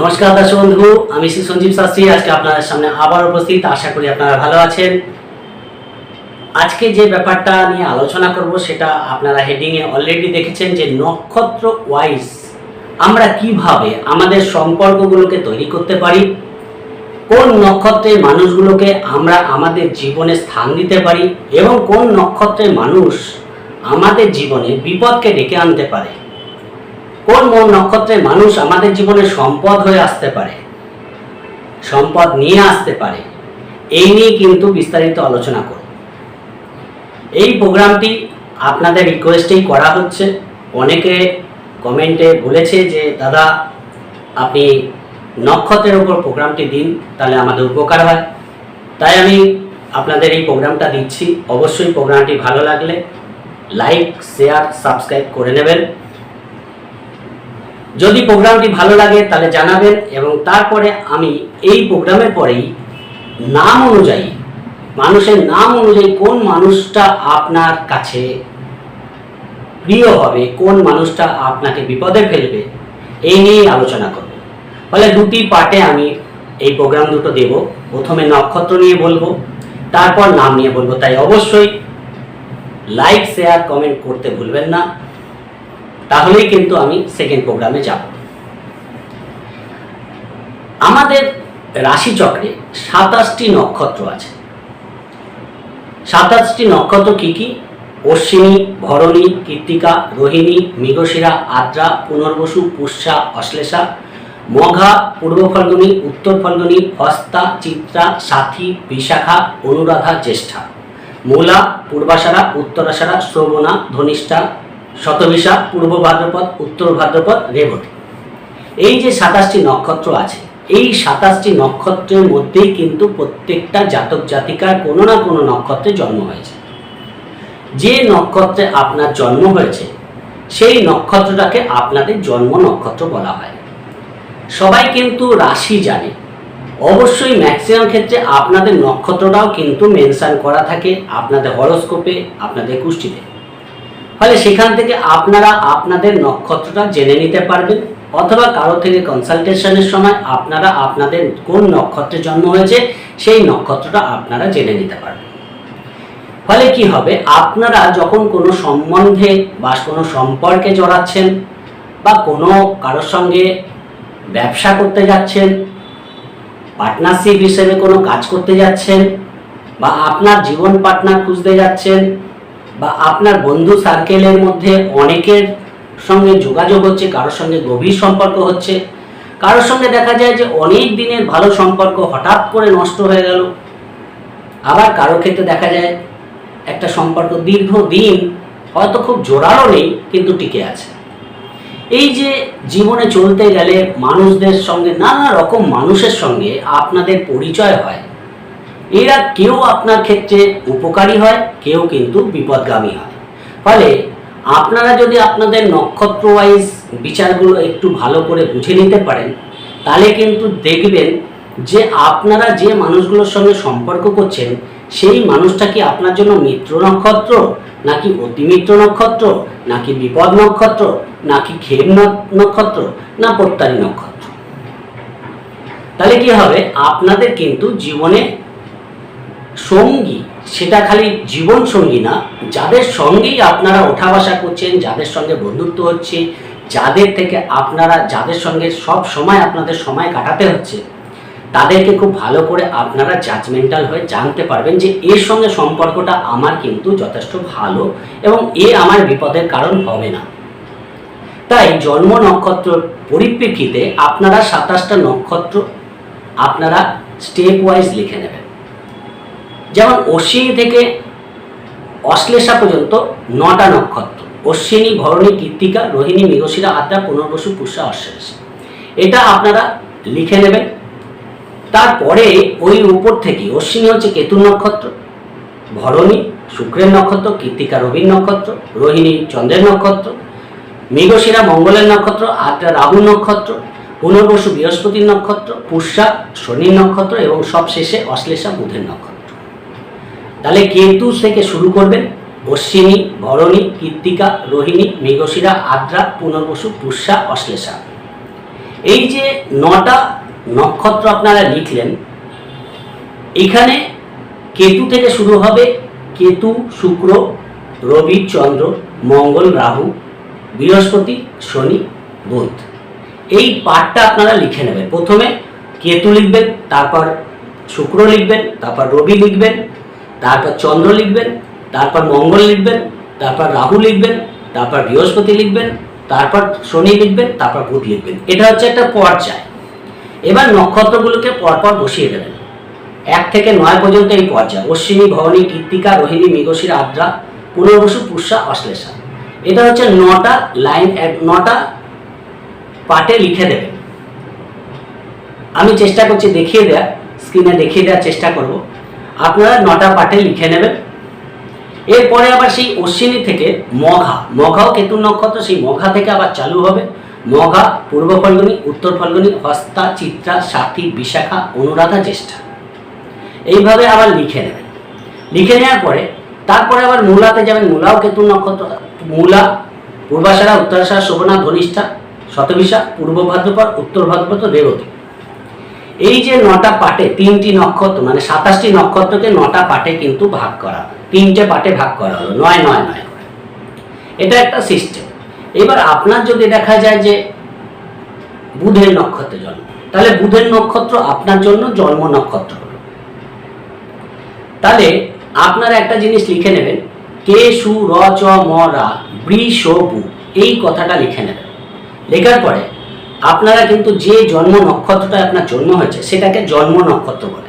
নমস্কার দর্শক বন্ধু, আমি শ্রী সঞ্জীব শাস্ত্রী। আজকে আপনাদের সামনে আবার উপস্থিত। আশা করি আপনারা ভালো আছেন। আজকে যে ব্যাপারটা নিয়ে আলোচনা করব, সেটা আপনারা হেডিংয়ে অলরেডি দেখেছেন যে নক্ষত্র ওয়াইজ আমরা কীভাবে আমাদের সম্পর্কগুলোকে তৈরি করতে পারি, কোন নক্ষত্রের মানুষগুলোকে আমরা আমাদের জীবনে স্থান দিতে পারি, এবং কোন নক্ষত্রের মানুষ আমাদের জীবনে বিপদকে ডেকে আনতে পারে। কোন মন নক্ষত্রের মানুষ আমাদের জীবনে সম্পদ হয়ে আসতে পারে? সম্পদ নিয়ে আসতে পারে। এই নিয়ে কিন্তু বিস্তারিত আলোচনা করব। এই প্রোগ্রামটি আপনাদের রিকোয়েস্টেই করা হচ্ছে। অনেকে কমেন্টে বলেছে যে, দাদা, আপনি নক্ষত্রের উপর প্রোগ্রামটি দিন, তাহলে আমাদের উপকার হয়। তাই আমি আপনাদের এই প্রোগ্রামটা দিচ্ছি। অবশ্যই প্রোগ্রামটি ভালো লাগলে লাইক, শেয়ার, সাবস্ক্রাইব করে নেবেন। যদি প্রোগ্রামটি ভালো লাগে তাহলে জানাবেন এবং তারপরে আমি এই প্রোগ্রামের পরেই নাম অনুযায়ী, মানুষের নাম অনুযায়ী কোন মানুষটা আপনার কাছে প্রিয় হবে, কোন মানুষটা আপনাকে বিপদে ফেলবে এই নিয়েই আলোচনা করব। ফলে দুটি পার্টে আমি এই প্রোগ্রাম দুটো দেব। প্রথমে নক্ষত্র নিয়ে বলব, তারপর নাম নিয়ে বলব। তাই অবশ্যই লাইক শেয়ার কমেন্ট করতে ভুলবেন না। তাহলেই কিন্তু আমি সেকেন্ড প্রোগ্রামে যাব। আমাদের রাশিচক্রে সাতাশটি নক্ষত্র আছে। সাতাশটি নক্ষত্র কি কি? অশ্বিনী, ভরণী, কৃত্তিকা, রোহিণী, মৃগশিরা, আদ্রা, পুনর্বসু, পুষ্যা, অশ্লেষা, মঘা, পূর্ব ফল্গুনী, উত্তর ফল্গুনী, হস্তা, চিত্রা, সাথী, বিশাখা, অনুরাধা, জ্যেষ্ঠা। মূলা, পূর্বাশারা, উত্তরাশারা শ্রবণা ধনিষ্ঠা শতবিশা পূর্ব ভাদ্রপদ, উত্তর ভাদ্রপদ, রেবতী। এই যে সাতাশটি নক্ষত্র আছে, এই সাতাশটি নক্ষত্রের মধ্যেই কিন্তু প্রত্যেকটা জাতক জাতিকার কোনো না কোনো নক্ষত্রে জন্ম হয়েছে। যে নক্ষত্রে আপনার জন্ম হয়েছে, সেই নক্ষত্রটাকে আপনাদের জন্ম নক্ষত্র বলা হয়। সবাই কিন্তু রাশি জানে। অবশ্যই ম্যাক্সিমাম ক্ষেত্রে আপনাদের নক্ষত্রটাও কিন্তু মেনশন করা থাকে আপনাদের হরস্কোপে, আপনাদের কুষ্টিতে। ফলে সেখান থেকে আপনারা আপনাদের নক্ষত্রটা জেনে নিতে পারবেন, অথবা কারও থেকে কনসালটেশনের সময় আপনারা আপনাদের কোন নক্ষত্রে জন্ম হয়েছে, সেই নক্ষত্রটা আপনারা জেনে নিতে পারবেন। ফলে কি হবে? আপনারা যখন কোনো সম্বন্ধে বা কোনো সম্পর্কে জড়াচ্ছেন, বা কোনো কারোর সঙ্গে ব্যবসা করতে যাচ্ছেন পার্টনারশিপ হিসেবে কোনো কাজ করতে যাচ্ছেন, বা আপনার জীবন পার্টনার খুঁজতে যাচ্ছেন বা আপনার বন্ধু সার্কেলের মধ্যে অনেকের সঙ্গে যোগাযোগ হচ্ছে, কারোর সঙ্গে গভীর সম্পর্ক হচ্ছে। কারোর সঙ্গে দেখা যায় যে অনেক দিনের ভালো সম্পর্ক হঠাৎ করে নষ্ট হয়ে গেল। আবার কারও ক্ষেত্রে দেখা যায় একটা সম্পর্ক দীর্ঘদিন হয়তো খুব জোরালো নেই, কিন্তু টিকে আছে। এই যে জীবনে চলতে গেলে মানুষদের সঙ্গে, নানা রকম মানুষের সঙ্গে আপনাদের পরিচয় হয়। এরা কেউ আপনার ক্ষেত্রে উপকারী হয়, কেউ কিন্তু বিপদগামী হয়। ফলে আপনারা যদি আপনাদের নক্ষত্র ওয়াইজ বিচারগুলো একটু ভালো করে বুঝে নিতে পারেন, তাহলে কিন্তু দেখবেন যে আপনারা যে মানুষগুলোর সঙ্গে সম্পর্ক করছেন, সেই মানুষটা কি আপনার জন্য মিত্র নক্ষত্র, নাকি অতিমিত্র নক্ষত্র, নাকি বিপদ নক্ষত্র, নাকি ন- নক্ষত্র, না প্রত্যারী নক্ষত্র? তাহলে কি হবে? আপনাদের কিন্তু জীবনে সঙ্গী, সেটা খালি জীবন সঙ্গী না, যাদের সঙ্গেই আপনারা ওঠা বসা করছেন, যাদের সঙ্গে বন্ধুত্ব হচ্ছে, যাদের থেকে আপনারা, যাদের সঙ্গে সব সময় আপনাদের সময় কাটাতে হচ্ছে, তাদেরকে খুব ভালো করে আপনারা জাজমেন্টাল হয়ে জানতে পারবেন যে এর সঙ্গে সম্পর্কটা আমার কিন্তু যথেষ্ট ভালো এবং এ আমার বিপদের কারণ হবে না। তাই জন্ম নক্ষত্র পরিপ্রেক্ষিতে আপনারা সাতাশটা নক্ষত্র আপনারা স্টেপ ওয়াইজ লিখে নেবেন। যেমন অশ্বিনী থেকে অশ্লেষা পর্যন্ত নটা নক্ষত্র। অশ্বিনী, ভরণী কৃত্তিকা রোহিণী মৃগশিরা আদ্রা পুনর্বসু পুষ্যা অশ্লেষ এটা আপনারা লিখে নেবেন। তারপরে ওই উপর থেকে অশ্বিনী হচ্ছে কেতুর নক্ষত্র, ভরণী, শুক্রের নক্ষত্র কৃত্তিকা রবির নক্ষত্র, রোহিণী, চন্দ্রের নক্ষত্র মৃগশিরা মঙ্গলের নক্ষত্র আদ্রা রাহু নক্ষত্র, পুনর্বসু, বৃহস্পতির নক্ষত্র পুষ্যা শনির নক্ষত্র এবং সব শেষে অশ্লেষা, বুধের নক্ষত্র। তাহলে কেতু থেকে শুরু করবেন অশ্বিনী ভরণী কৃত্তিকা রোহিণী, মৃগশিরা, আদ্রা, পুনর্বসু, পুষ্যা, অশ্লেষা। এই যে নটা নক্ষত্র আপনারা লিখলেন, এখানে কেতু থেকে শুরু হবে কেতু, শুক্র, রবি, চন্দ্র, মঙ্গল, রাহু, বৃহস্পতি, শনি, বুধ। এই পাঠটা আপনারা লিখে নেবেন। প্রথমে কেতু লিখবেন, তারপর শুক্র লিখবেন, তারপর রবি লিখবেন তারপর চন্দ্র লিখবেন, তারপর মঙ্গল লিখবেন, তারপর রাহু লিখবেন, তারপর বৃহস্পতি লিখবেন, তারপর শনি লিখবেন, তারপর বুধ লিখবেন। এটা হচ্ছে একটা পর্যায় এবার নক্ষত্রগুলোকে পরপর বসিয়ে দেবেন। এক থেকে নয় পর্যন্ত এই পর্যায় অশ্বিনী ভবনী কৃত্তিকা, রোহিণী, মৃগশিরা, আদ্রা, পুনর্বসু, পুষ্যা, অশ্লেষা। এটা হচ্ছে নটা লাইন, এক- নটা পাটে লিখে দেবেন। আমি চেষ্টা করছি দেখিয়ে দেওয়ার স্ক্রিনে দেখিয়ে দেওয়ার চেষ্টা করব। আপনারা নটা পাটে লিখে নেবেন। এরপরে আবার সেই অশ্বিনী থেকে মঘা। মঘাও কেতু নক্ষত্র, সেই মঘা থেকে আবার চালু হবে। মঘা, পূর্ব ফল্গুনি, উত্তর ফল্গুনি, হস্তা, চিত্রা, সাথী, বিশাখা, অনুরাধা, জ্যেষ্ঠা। এইভাবে আবার লিখে নেবেন। লিখে নেওয়ার পরে তারপরে আবার মূলাতে যাবেন। মূলাও কেতু নক্ষত্র, মূলা, পূর্বাশারা, উত্তরাশারা, শোভনা, ধনিষ্ঠা শতবিশা পূর্ব ভাদ্রপদ, উত্তর ভাদ্রপদ, রেবতী। এই যে নটা পাটে তিনটি নক্ষত্র মানে সাতাশটি নক্ষত্রকে নটা পাটে কিন্তু ভাগ করা তিনটে পাটে ভাগ করা হলো, নয় নয় নয় এটা একটা সিস্টেম এবার আপনার যদি দেখা যায় যে বুধের নক্ষত্রে জন্ম, তাহলে বুধের নক্ষত্র আপনার জন্য জন্ম নক্ষত্র হলো। তাহলে আপনারা একটা জিনিস লিখে নেবেন কে সু র, চ, ম, রা বৃ স বু, এই কথাটা লিখে নেবেন। লেখার পরে আপনারা কিন্তু যে জন্ম নক্ষত্রটা আপনার জন্ম হয়েছে, সেটাকে জন্ম নক্ষত্র বলে।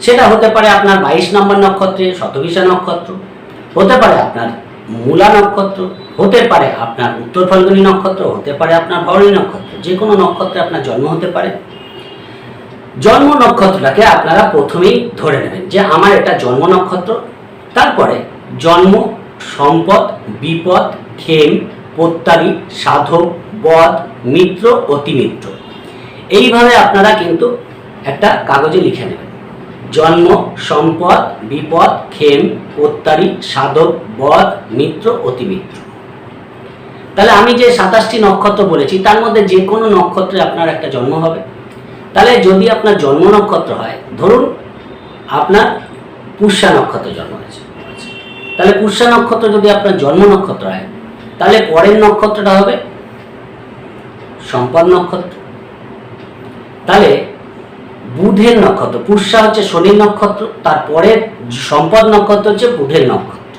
সেটা হতে পারে আপনার বাইশ নম্বর নক্ষত্রে, শতবিশা নক্ষত্র, হতে পারে আপনার মূলা নক্ষত্র, হতে পারে আপনার উত্তর ফাল্গুনী নক্ষত্র, হতে পারে আপনার ভরণী নক্ষত্র, যে কোনো নক্ষত্রে আপনার জন্ম হতে পারে। জন্ম নক্ষত্রটাকে আপনারা প্রথমেই ধরে নেবেন যে আমার এটা জন্ম নক্ষত্র, তারপরে জন্ম, সম্পদ, বিপদ খেম প্রত্যারী সাধক বধ মিত্র, অতিমিত্র। এইভাবে আপনারা কিন্তু একটা কাগজে লিখে নেবেন। জন্ম, সম্পদ, বিপদ খেম প্রত্যারী, সাধক বধ মিত্র, অতিমিত্র। তাহলে আমি যে সাতাশটি নক্ষত্র বলেছি, তার মধ্যে যে কোনো নক্ষত্রে আপনার একটা জন্ম হবে। তাহলে যদি আপনার জন্ম নক্ষত্র হয়, ধরুন আপনার পুষ্যা নক্ষত্রে জন্ম হয়েছে। তাহলে পুষ্যা নক্ষত্র যদি আপনার জন্ম নক্ষত্র হয়, তাহলে পরের নক্ষত্রটা হবে সম্পদ নক্ষত্র। তাহলে বুধের নক্ষত্র, পুষ্যা হচ্ছে শনির নক্ষত্র, তারপরে সম্পদ নক্ষত্র হচ্ছে বুধের নক্ষত্র।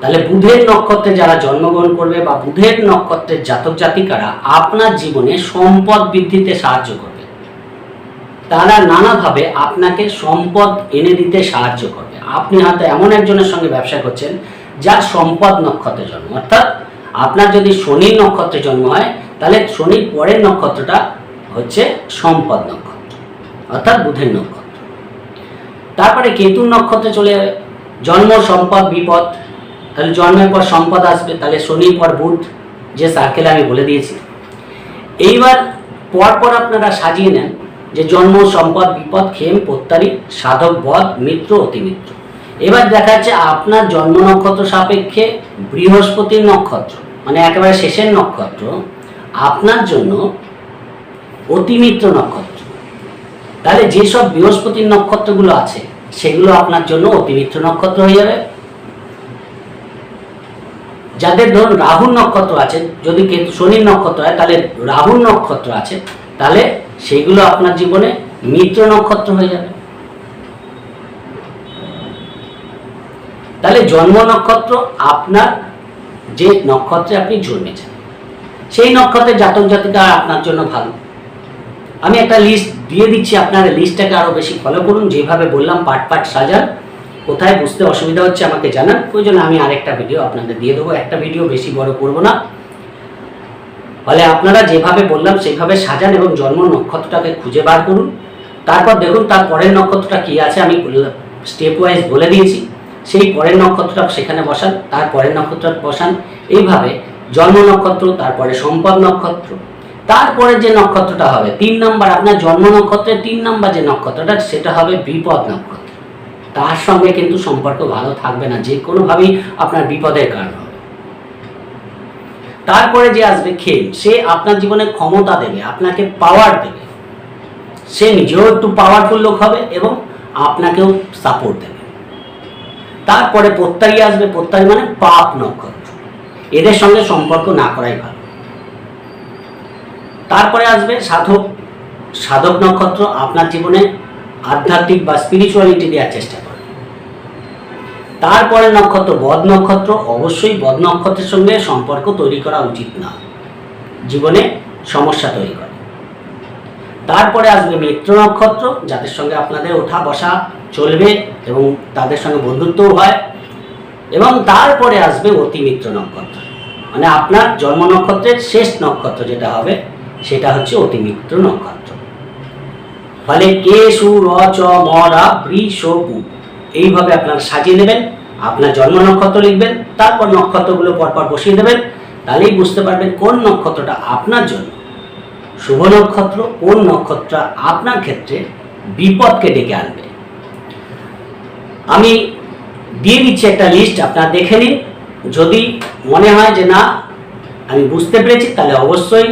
তাহলে বুধের নক্ষত্রে যারা জন্মগ্রহণ করবে বা বুধের নক্ষত্রের জাতক জাতিকারা আপনার জীবনে সম্পদ বৃদ্ধিতে সাহায্য করবে। তারা নানাভাবে আপনাকে সম্পদ এনে দিতে সাহায্য করবে। আপনি হয়তো এমন একজনের সঙ্গে ব্যবসা করছেন যার সম্পদ নক্ষত্রে জন্ম। অর্থাৎ আপনার যদি শনির নক্ষত্রে জন্ম হয় তাহলে শনির পরের নক্ষত্রটা হচ্ছে সম্পদ নক্ষত্র, অর্থাৎ বুধের নক্ষত্র। তারপরে কেতুর নক্ষত্রে চলে জন্ম, সম্পদ, বিপদ। তাহলে জন্মের পর সম্পদ আসবে, তাহলে শনির পর বুধ, যে সার্কেলে আমি বলে দিয়েছি। এইবার পর পর আপনারা সাজিয়ে নেন যে জন্ম, সম্পদ, বিপদ খেম প্রত্যারী সাধক, বধ, মিত্র, অতিমিত্র। এবার দেখা যাচ্ছে আপনার জন্ম নক্ষত্র সাপেক্ষে বৃহস্পতির নক্ষত্র মানে একেবারে শেষের নক্ষত্র আপনার জন্য অতিমিত্র নক্ষত্র। তাহলে যেসব বৃহস্পতির নক্ষত্রগুলো আছে, সেগুলো আপনার জন্য অতিমিত্র নক্ষত্র হয়ে যাবে। যাদের ধরুন রাহুর নক্ষত্র আছে, যদি কেতু শনির নক্ষত্র হয়, তাহলে রাহুর নক্ষত্র আছে, তাহলে সেগুলো আপনার জীবনে মিত্র নক্ষত্র হয়ে যাবে। তাহলে জন্ম নক্ষত্র আপনার যে নক্ষত্রে আপনি জন্মেছেন। সেই নক্ষত্রের জাতক জাতিটা আপনার জন্য ভালো। আমি একটা লিস্ট দিয়ে দিচ্ছি, আপনারা লিস্টটাকে আরও বেশি ফলো করুন। যেভাবে বললাম পাট পাট সাজান। কোথায় বুঝতে অসুবিধা হচ্ছে আমাকে জানান। প্রয়োজনে আমি আরেকটা ভিডিও আপনাদের দিয়ে দেবো। একটা ভিডিও বেশি বড় করব না। ফলে আপনারা যেভাবে বললাম, সেইভাবে সাজান এবং জন্ম নক্ষত্রটাকে খুঁজে বার করুন। তারপর দেখুন, তার পরের নক্ষত্রটা কী আছে, আমি স্টেপ ওয়াইজ বলে দিয়েছি। সেই পরের নক্ষত্রটা সেখানে বসান, তার পরের নক্ষত্রটা বসান। এইভাবে জন্ম নক্ষত্র, তারপরে সম্পদ নক্ষত্র। তারপরে যে নক্ষত্রটা হবে, তিন নম্বর আপনার জন্ম নক্ষত্রের তিন নম্বর যে নক্ষত্রটা, সেটা হবে বিপদ নক্ষত্র। তার সঙ্গে কিন্তু সম্পর্ক ভালো থাকবে না, যে কোনোভাবেই আপনার বিপদের কারণ হবে। তারপরে যে আসবে খেল সে আপনার জীবনে ক্ষমতা দেবে, আপনাকে পাওয়ার দেবে। সে নিজেও একটু পাওয়ারফুল লোক হবে এবং আপনাকেও সাপোর্ট দেবে। তারপরে প্রত্যারী আসবে প্রত্যারী মানে পাপ নক্ষত্র। এদের সঙ্গে সম্পর্ক না করাই ভালো। তারপরে আসবে সাধক সাধক নক্ষত্র আপনার জীবনে আধ্যাত্মিক বা স্পিরিচুয়ালিটি দেওয়ার চেষ্টা করে। তারপরে নক্ষত্র, বদ নক্ষত্র, অবশ্যই বদ নক্ষত্রের সঙ্গে সম্পর্ক তৈরি করা উচিত না। জীবনে সমস্যা তৈরি করে। তারপরে আসবে মিত্র নক্ষত্র, যাদের সঙ্গে আপনাদের ওঠা বসা চলবে এবং তাদের সঙ্গে বন্ধুত্বও হয়। এবং তারপরে আসবে অতিমিত্র নক্ষত্র। মানে আপনার জন্ম নক্ষত্রের শেষ নক্ষত্র যেটা হবে, সেটা হচ্ছে অতিমিত্র নক্ষত্র। ফলে কে সু র, চ, ম, রা, বৃ স পু এইভাবে আপনার সাজিয়ে নেবেন, আপনার জন্ম নক্ষত্র লিখবেন, তারপর নক্ষত্রগুলো পরপর বসিয়ে দেবেন, তাহলেই বুঝতে পারবেন কোন নক্ষত্রটা আপনার জন্য শুভ নক্ষত্র, কোন নক্ষত্র আপনার ক্ষেত্রে বিপদকে ডেকে আনবে। আমি দিয়ে দিচ্ছি একটা লিস্ট আপনারা দেখে নিন। যদি মনে হয় যে না, আমি বুঝতে পেরেছি, তাহলে অবশ্যই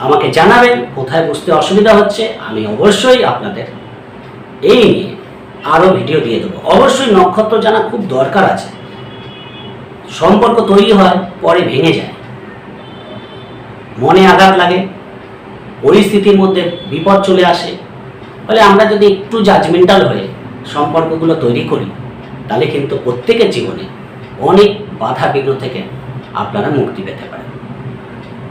আমাকে জানাবেন, কোথায় বুঝতে অসুবিধা হচ্ছে, আমি অবশ্যই আপনাদের এই নিয়ে আরও ভিডিও দিয়ে দেবো। অবশ্যই নক্ষত্র জানা খুব দরকার আছে। সম্পর্ক তৈরি হয়, পরে ভেঙে যায়। মনে আঘাত লাগে, পরিস্থিতির মধ্যে বিপদ চলে আসে। ফলে আমরা যদি একটু জাজমেন্টাল হয়ে সম্পর্কগুলো তৈরি করি তাহলে কিন্তু প্রত্যেকের জীবনে অনেক বাধা বিঘ্ন থেকে আপনারা মুক্তি পেতে পারেন।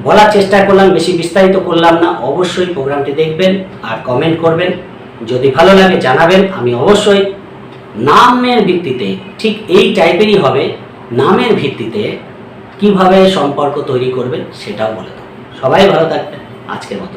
বলার চেষ্টা করলাম, বেশি বিস্তারিত করলাম না, অবশ্যই প্রোগ্রামটি দেখবেন আর কমেন্ট করবেন। যদি ভালো লাগে জানাবেন, আমি অবশ্যই নামের ভিত্তিতে, ঠিক এই টাইপেরই হবে, নামের ভিত্তিতে কীভাবে সম্পর্ক তৈরি করবেন সেটাও বলে দেবো। সবাই ভালো থাকবেন, আজকের মতো